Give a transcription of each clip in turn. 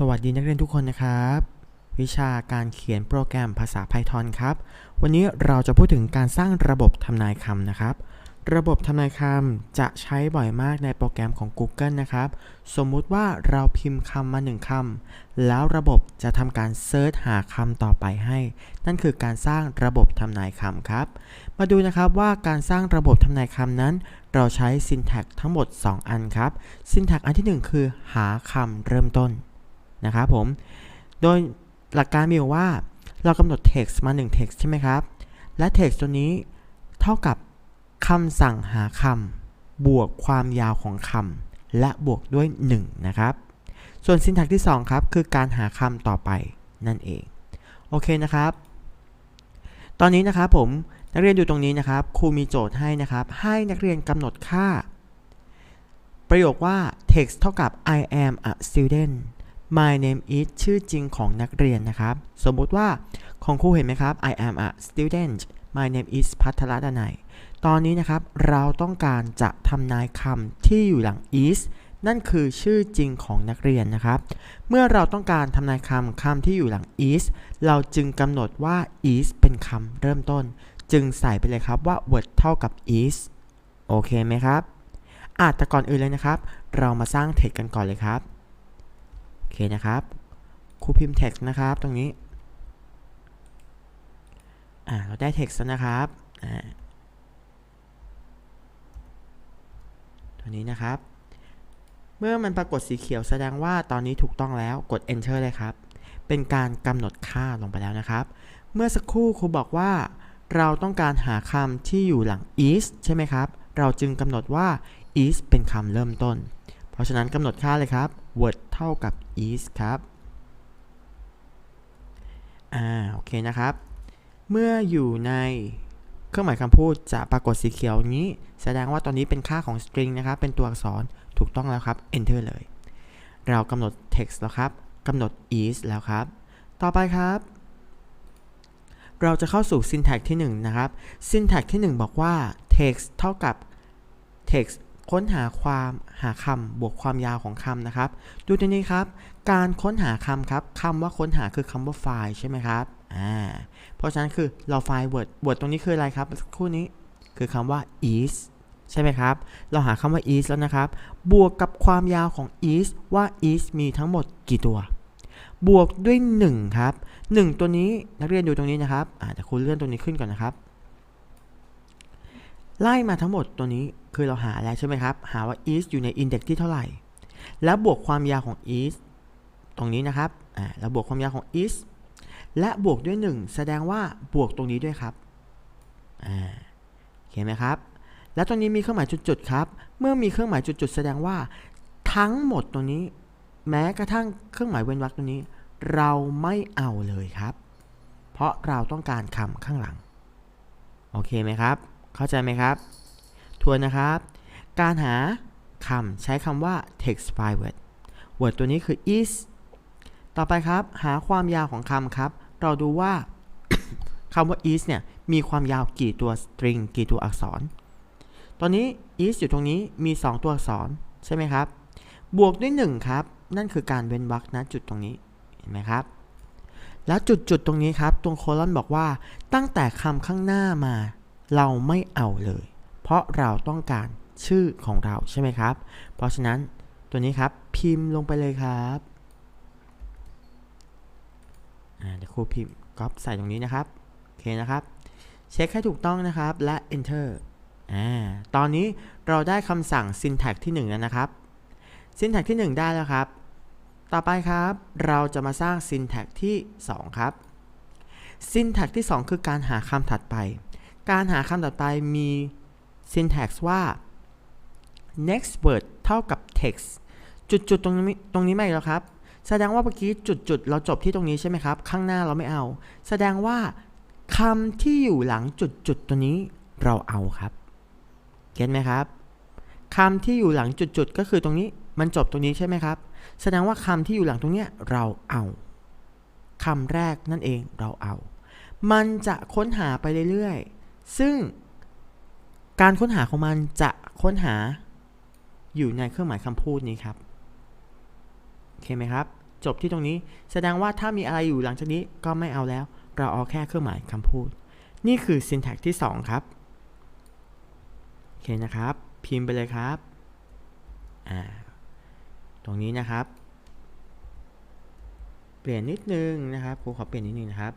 สวัสดีนักเรียนทุกคนนะครับ วิชาการเขียนโปรแกรมภาษา Python ครับ วันนี้เราจะพูดถึงการสร้างระบบทำนายคำนะครับ ระบบทำนายคำจะใช้บ่อยมากในโปรแกรมของ Google นะครับ สมมุติว่าเราพิมพ์คำมาหนึ่งคำแล้วระบบจะทำการเซิร์ชหาคำต่อไปให้ นั่นคือการสร้างระบบทำนายคำครับ มาดูนะครับว่าการสร้างระบบทำนายคำนั้น เราใช้ syntax ทั้งหมด 2 อันครับ syntax อันทีหนึ่1 คือหาคำเริ่มต้น นะครับผม โดยหลักการมีอยู่ว่าเรากำหนด text มา 1 text ใช่ไหมครับ และ text ตัวนี้เท่ากับคำสั่งหาคำบวกความยาวของคำและบวกด้วย 1 นะครับ ส่วน syntax ที่ 2 ครับ คือการหาคำต่อไปนั่นเอง โอเคนะครับ ตอนนี้นะครับผมนักเรียนดูตรงนี้นะครับ ครูมีโจทย์ให้นะครับ ให้นักเรียนกำหนดค่า ประโยคว่า text เท่ากับ I am a student my name is ชื่อจริงของนักเรียนนะครับ สมมุติว่าของครูเห็นไหมครับ I am a student my name is พัทรดนัยตอนนี้นะครับเราต้องการจะทำนายคำที่อยู่หลัง is นั่นคือชื่อจริงของนักเรียนนะครับ เมื่อเราต้องการทำนายคำคำที่อยู่หลัง is เราจึงกำหนดว่า is เป็นคำเริ่มต้น จึงใส่ไปเลยครับว่า word เท่ากับ is โอเคไหมครับอาจแต่ก่อนอื่นเลยนะครับ เรามาสร้าง text กันก่อนเลยครับ อเคนะครับครูพิมพ์ text นะครับตรงนี้อ่าเราได้ text แล้วนะครับอ่าตัวนี้นะครับ เมื่อมันปรากฏสีเขียวแสดงว่าตอนนี้ถูกต้องแล้วกด enter เลยครับ เป็นการกำหนดค่าลงไปแล้วนะครับ เมื่อสักครู่ครูบอกว่า เราต้องการหาคำที่อยู่หลัง is ใช่ไหมครับ เราจึงกำหนดว่า is เป็นคำเริ่มต้น เพราะฉะนั้นกำหนดค่าเลยครับ word เท่ากับ is ครับอ่าโอเคนะครับ เมื่ออยู่ในเครื่องหมายคำพูดจะปรากฏสีเขียวนี้ แสดงว่าตอนนี้เป็นค่าของ string นะครับ เป็นตัวอักษรถูกต้องแล้วครับ enter เลย เรากำหนด text แล้วครับกำหนด is แล้วครับ ต่อไปครับ เราจะเข้าสู่ syntax ที่ 1 นะครับ syntax ที่ 1 บอกว่า text เท่ากับ text ค้นหาความหาคำบวกความยาวของคำนะครับ ดูตัวนี้ครับ การค้นหาคำครับคำว่าค้นหาคือคำว่าไฟล์ใช่ไหมครับอ่าเพราะฉะนั้นคือเราไฟล์ word word ตรงนี้คืออะไรครับคู่นี้คือคำว่า is ใช่ไหมครับ เราหาคำว่า is แล้วนะครับ บวกกับความยาวของ is ว่า is มีทั้งหมดกี่ตัว บวกด้วย 1 ครับ 1 ตัวนี้นักเรียนดูตรงนี้นะครับอาแต่คุณเลื่อนตรงนี้ขึ้นก่อนนะครับ ไล่มาทั้งหมดตัวนี้คือเราหาแล้วใช่ไหมครับ หาว่า is อยู่ใน index ที่เท่าไหร่ แล้วบวกความยาวของ is ตรงนี้นะครับ อ่าแล้วบวกความยาวของ is และบวกด้วย 1 แสดงว่าบวกตรงนี้ด้วยครับ อ่าเห็นไหมครับ แล้วตรงนี้มีเครื่องหมายจุดๆครับ เมื่อมีเครื่องหมายจุดๆแสดงว่าทั้งหมดตรงนี้ แม้กระทั่งเครื่องหมายเว้นวรรคตรงนี้ เราไม่เอาเลยครับ เพราะเราต้องการคำข้างหลัง โอเคไหมครับ เข้าใจไหมครับ ทวนนะครับ การหาคำใช้คำว่า text file word word ตัวนี้คือ is ต่อไปครับ หาความยาวของคำครับ เราดูว่าคำว่า is เนี่ย มีความยาวกี่ตัว string กี่ตัวอักษร ตอนนี้ is อยู่ตรงนี้มี 2 ตัวอักษรใช่ไหมครับ บวกด้วย 1 ครับ นั่นคือการเว้นวรรคนะจุดตรงนี้ เห็นไหมครับ แล้วจุดจุดตรงนี้ครับ ตรงโคลอนบอกว่าตั้งแต่คำข้างหน้ามา เราไม่เอาเลย เพราะเราต้องการชื่อของเราใช่ไหมครับ เพราะฉะนั้นตัวนี้ครับพิมพ์ลงไปเลยครับเดี๋ยวครูพิมพ์ก๊อปใส่ตรงนี้นะครับโอเคนะครับ เช็คให้ถูกต้องนะครับและ enter อ่าตอนนี้เราได้คำสั่ง syntax ที่1แล้วนะครับ syntax ที่ 1 ได้แล้วครับ ต่อไปครับเราจะมาสร้าง syntax ที่ 2 ครับ syntax ที่ 2 คือการหาคำถัดไป การหาคำถัดไปมี syntax ว่า next word เท่ากับ text จุดๆตรงนี้ตรงนี้ไม่แล้วครับ แสดงว่าเมื่อกี้จุดๆเราจบที่ตรงนี้ใช่ไหมครับ ข้างหน้าเราไม่เอา แสดงว่าคำที่อยู่หลังจุดๆตัวนี้เราเอาครับ เก็ตไหมครับคำที่อยู่หลังจุดๆก็คือตรงนี้มันจบตรงนี้ใช่ไหมครับ แสดงว่าคำที่อยู่หลังตรงเนี้ยเราเอาคำแรกนั่นเองเราเอา มันจะค้นหาไปเรื่อยๆ ซึ่งการค้นหาของมันจะค้นหาอยู่ในเครื่องหมายคำพูดนี้ครับโอเคไหมครับ จบที่ตรงนี้แสดงว่าถ้ามีอะไรอยู่หลังจากนี้ก็ไม่เอาแล้ว เราเอาแค่เครื่องหมายคำพูด นี่คือ syntax ที่ 2 ครับโอเคนะครับ พิมพ์ไปเลยครับอ่าตรงนี้นะครับ เปลี่ยนนิดนึงนะครับครูขอเปลี่ยนนิดนึงนะครับ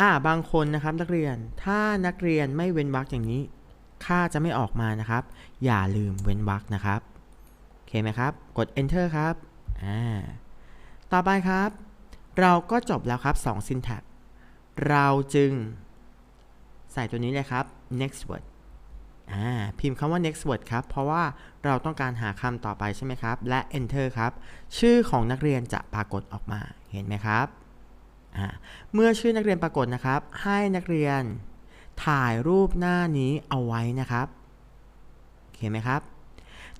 อ่าบางคนนะครับนักเรียนถ้านักเรียนไม่เว้นวรรคอย่างนี้ค่าจะไม่ออกมานะครับ อย่าลืมเว้นวรรคนะครับโอเคไหมครับ กด enter ครับอ่าต่อไปครับ เราก็จบแล้วครับ2 syntax เราจึงใส่ตัวนี้เลยครับ next word อ่าพิมพ์คำว่า next word ครับ เพราะว่าเราต้องการหาคำต่อไปใช่ไหมครับ และ enter ครับ ชื่อของนักเรียนจะปรากฏออกมาเห็นไหมครับ เมื่อชื่อนักเรียนปรากฏนะครับ ให้นักเรียนถ่ายรูปหน้านี้เอาไว้นะครับโอเคไหมครับ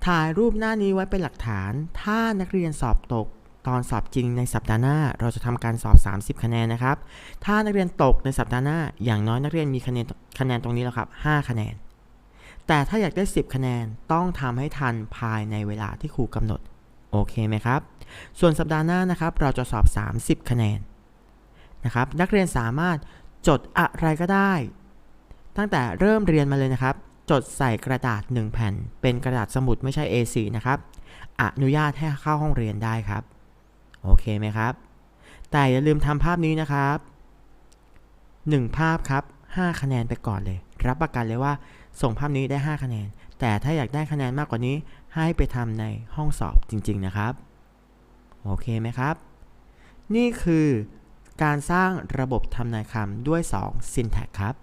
ถ่ายรูปหน้านี้ไว้เป็นหลักฐาน ถ้านักเรียนสอบตกตอนสอบจริงในสัปดาห์หน้า เราจะทำการสอบ 30 คะแนนนะครับ ถ้านักเรียนตกในสัปดาห์หน้า อย่างน้อยนักเรียนมีคะแนนคะแนนตรงนี้แล้วครับ 5 คะแนน แต่ถ้าอยากได้ 10 คะแนนต้องทำให้ทันภายในเวลาที่ครูกำหนด โอเคไหมครับ ส่วนสัปดาห์หน้านะครับ เราจะสอบ 30 คะแนน นะครับ นักเรียนสามารถจดอะไรก็ได้ ตั้งแต่เริ่มเรียนมาเลยนะครับ จดใส่กระดาษ 1 แผ่น เป็นกระดาษสมุดไม่ใช่ A4 นะครับ อนุญาตให้เข้าห้องเรียนได้ครับ โอเคไหมครับ แต่อย่าลืมทำภาพนี้นะครับ 1 ภาพครับ 5 คะแนนไปก่อนเลย รับประกันเลยว่าส่งภาพนี้ได้ 5 คะแนน แต่ถ้าอยากได้คะแนนมากกว่านี้ให้ไปทำในห้องสอบจริง ๆ นะครับ โอเคไหมครับ นี่คือ การสร้างระบบทำนายคำด้วย 2 syntax ครับ